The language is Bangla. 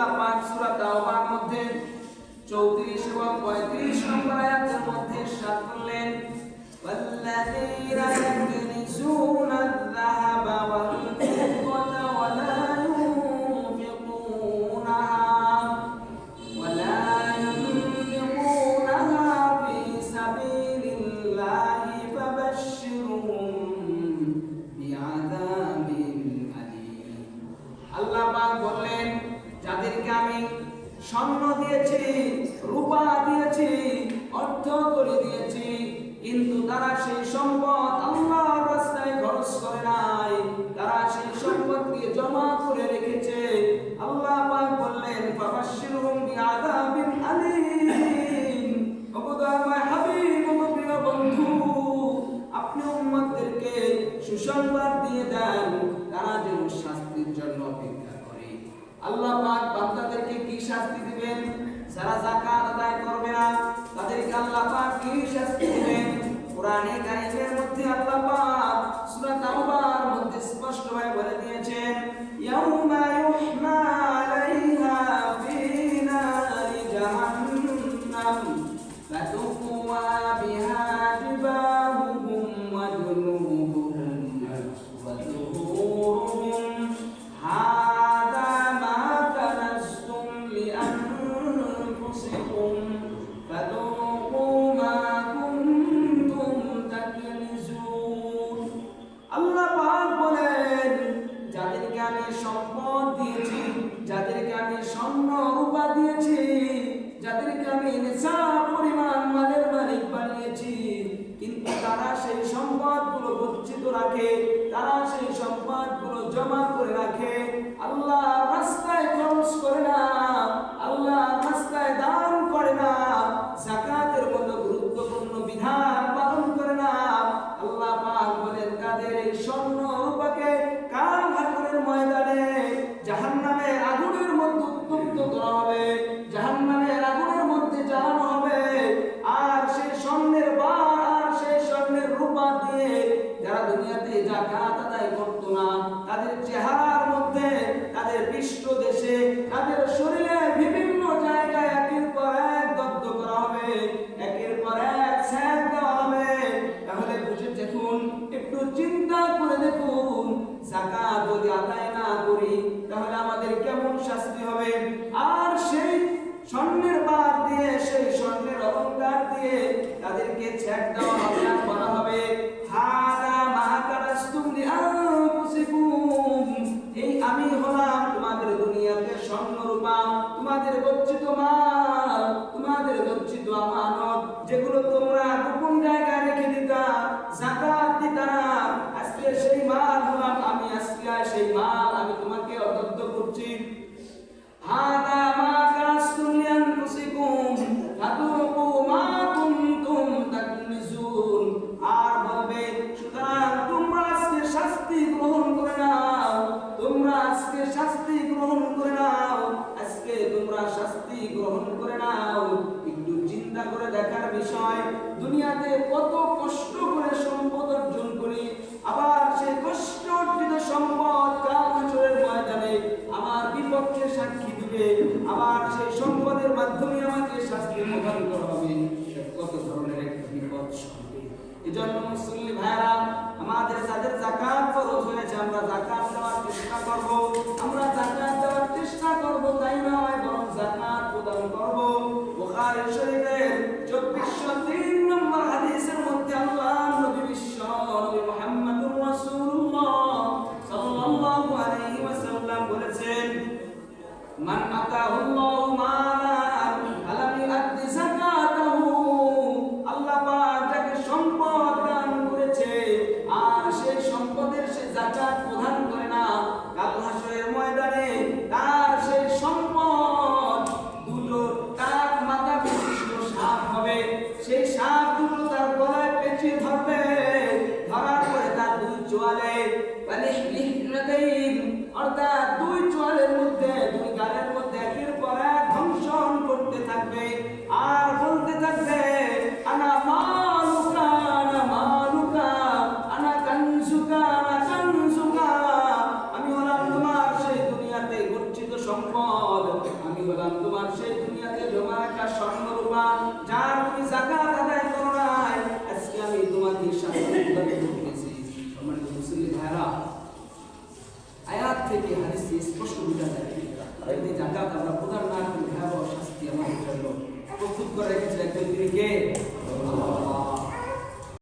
আল্লাহ পাক সূরা তাওবার মধ্যে 34 এবং 35 নম্বর আয়াতের মধ্যে ইরশাদ করলেন والذين يكنزون যাদেরকে আমি স্বর্ণ দিয়েছি, রূপা দিয়েছি, অর্থ করে দিয়েছি। কিন্তু তারা সেই সম্পদ আল্লাহর রাস্তায় খরচ করে নাই। তারা সেই সম্পদকে জমা করে রেখেছে। আল্লাহ পাক বললেন, ফাবাশশিরহুম বিআযাবিন আলীম। অবদারময় হাবিব ও প্রিয় বন্ধু। আপনি উম্মতদেরকে সুসংবাদ দিয়ে দেন। তারা যেন শাস্তির জন্য অপেক্ষা করে। আল্লাহ পাক বান্দাদেরকে কি শাস্তি দিবেন যারা যাকাত আদায় করবে না, তাদেরকে আল্লাহ পাক কি শাস্তি দিবেন? কোরআনে কারিমের মধ্যে আল্লাহ পাক সূরা তাওবার যাদেরকে আমি নেশা পরিমাণ মালের মালিক বানিয়েছি, কিন্তু তারা সেই সম্পদগুলো বঞ্চিত রাখে, তারা সেই সম্পদগুলো জমা করে রাখে। আল্লাহ রাস্তায় খরচ করে না এই আমি হলাম তোমাদের দুনিয়াতে স্বর্ণ রূপা তোমাদের গচ্ছিত মাল, তোমাদের গচ্ছিত আমানত, যেগুলো তোমরা গোপন জায়গায় রেখে দিতা যাকাত আর সুতরাং তোমরা আজকে শাস্তি গ্রহণ করে নাও। তোমরা আজকে শাস্তি গ্রহণ করে নাও। আজকে তোমরা শাস্তি গ্রহণ করে নাও। একটু চিন্তা করে দেখার বিষয়, দুনিয়াতে কত কষ্ট করে সম্পদ অর্জন করি। আবার সেই কষ্ট অর্জিত সম্পদ কাল ময়দানে আমার বিপক্ষে সাক্ষী দিবে। আবার সেই সম্পদের মাধ্যমে আমাকে শাস্তি করা হবে। কত ধরনের একটা বিপদ সম্পদ এজন্য মুসলিম চেষ্টা করব, আমরা জাকাত দেওয়ার চেষ্টা করব, তাই নয়, বরং জাকাত প্রদান করব। বুখারী শরীফের 2403 নম্বর হাদিসের মধ্যে আল্লাহ, নবী বিশ্ব, নবী মুহাম্মদুর রাসূলুল্লাহ সাল্লাল্লাহু আলাইহি ওয়াসাল্লাম বলেছেন, মান আতাহুল্লাহু মালান অর্থাৎ দুই চোয়ালের মধ্যে, দুই গানের মধ্যে একের পর এক ধ্বংসন করতে থাকবে। আর বলতে থাকবে, আনা মালুকা আনা মালুকা, আনা কানসুকা আনা কানসুকা আমি হলাম তোমার সেই দুনিয়াতে গচ্ছিত সম্পদ। আমি হলাম তোমার সেই দুনিয়াতে জমা রাখা স্বর্ণরূপা যা থেকে হারিসে স্পষ্ট বুঝা যায়। আপনি জাকাত আমরা প্রদান না করে ভয়াবহ শাস্তি আমাদের জন্য প্রস্তুত করে রেখেছেন একজন তিনি কে?